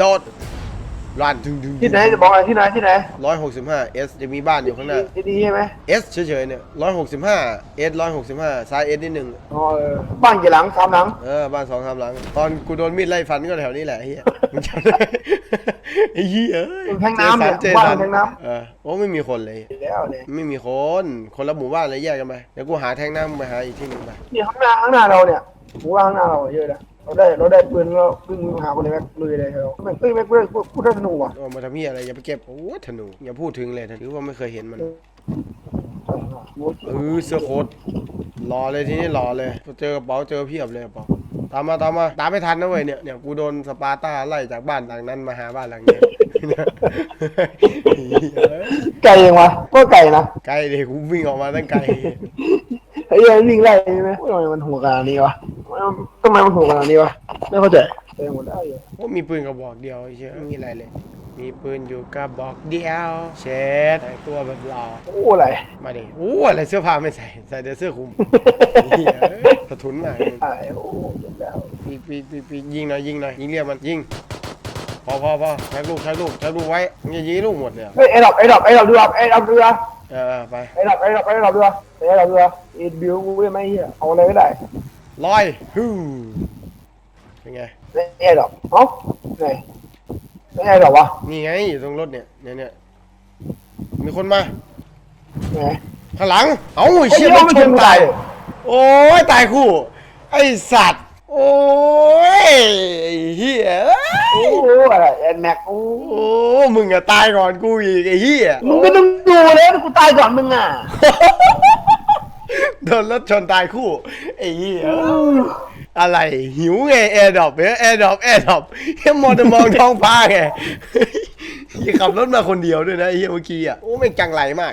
โดดรันดึงดึงที่ไหนจะบอกอะไรที่ไหนที่ไหนร้อยหกสิบห้าเอสจะมีบ้านอยู่ข้างหน้าที่นี่ใช่ไหมเอสเฉยๆเนี่ยร้อยหกสิบห้าเอสร้อยหกสิบห้าซ้ายเอสนิดหนึ่งอ๋อเออบ้านกี่หลังสามหลังเออบ้านสองสามหลัง ตอนกูโดนมีดไล่ฟันก็แถวนี้แหละไอ้เฮียมึงจำได้ไอ้เหี้ยเอ้ยแทงน้ำเนี่ยเจบ้าสันนแทงน้เออโอ้ไม่มีคนเลยำแล้วเนี่ยไม่มีคน คนละหมู่บ้านเลยแยกกันไปเดี๋ยวกูหาแท่งน้ำไปหาอีกที่หนึ่งไป นี่ข้างหน้าข้างหน้าเราเนี่ยผมว่าข้างหน้าเราเยอะนะ เราได้เราได้ปืนเราพึ่งหาคนในแม็กลุยเลยเราแม็กเอ้ยแม็กเอ้ยพูดได้สนุกว่ะเอามาทำเหี้ยอะไรอย่าไปเก็บโอ้ธนูอย่าพูดถึงเลยถือว่าไม่เคยเห็นมันเออเสื้อโค้ทรอเลยทีนี้รอเลยเจอกระเป๋าเจอเพียบเลยกระเป๋าตามมาตามมาตามไม่ทันนะเว้ยเนี่ยเนี่ยกูโดนสปาร์ต้าไล่จากบ้านหลังนั้นมาหาบ้านหลังนี้ ไก่ยังวะก็ไก่นะไกลเลยกูวิ่งออกมาตั้งไกล ไอ้ยัยวิ่งไล่ใช่ไหมทำไมมันหัวขนาดนี้วะทำไมมันหัวขนาดนี้วะไม่เข้าใจเต็มหมดได้อยู่ว่ามีปืนกระบอกเดียวไอ้เชื่อไม่มีอะไรเลย มีปืนอยู่กระบอกเดียวเช็ดแต่งตัวแบบหล่อโอ้อะไรมาดิโอ้อะไรเสื้อผ้าไม่ใส่ใส่แต่เสื้อคลุมเหี้ยสะทุนมากไอ้โอ้เจ็บแล้วปีกปีกปีกปีกยิงหน่อยยิงหน่อยยิงเรียกมันยิงพอพอพอใช้ลูกใช้ลูกใช้ลูกไว้มึงอย่ายิงลูกหมดเลยอะ เฮ้ยไอ้ดอกไอ้ดอกไอ้ดอกดูดอกไอ้ดอกดูดอก เออไปไอ้ดอกไอ้ดอกไอ้ดอกดูดอกไอ้ดอกดูดอกไอ้บิวกูไม่เหี้ยเอาอะไรก็ได้ลอยฮู้เป็นไงไอ้ดอกเอ้าไหนไอ้ดอกวะนี่ไงอยู่ตรงรถเนี่ยเนี่ยเนี่ยมีคนมาไหนข้างหลังเอ้าไอ้ไอ้เชี่เชี่ยยมัมันนชชนนตาตายยโอ้ยตายคู่ไอสัตว์โอ้ยไอ้เฮีย โอ้อะไรแอ นแม็กโอ้โอ้มึงอะตายก่อนกูอีกไอ้เฮียมึงไม่ต้องดูเลยกูตายก่อนมึงอะโดนรถชนตายคู่ไอ้เฮียอะไรหิวไงแอร์ดรอปเนี่ยแอร์ดรอปแอร์ดรอปเฮียมองแต่มองท้องฟ้าไงเฮียขับรถมาคนเดียวด้วยนะไอ้เฮียเมื่อกี้อะโอ้ไม่งจังไรมาก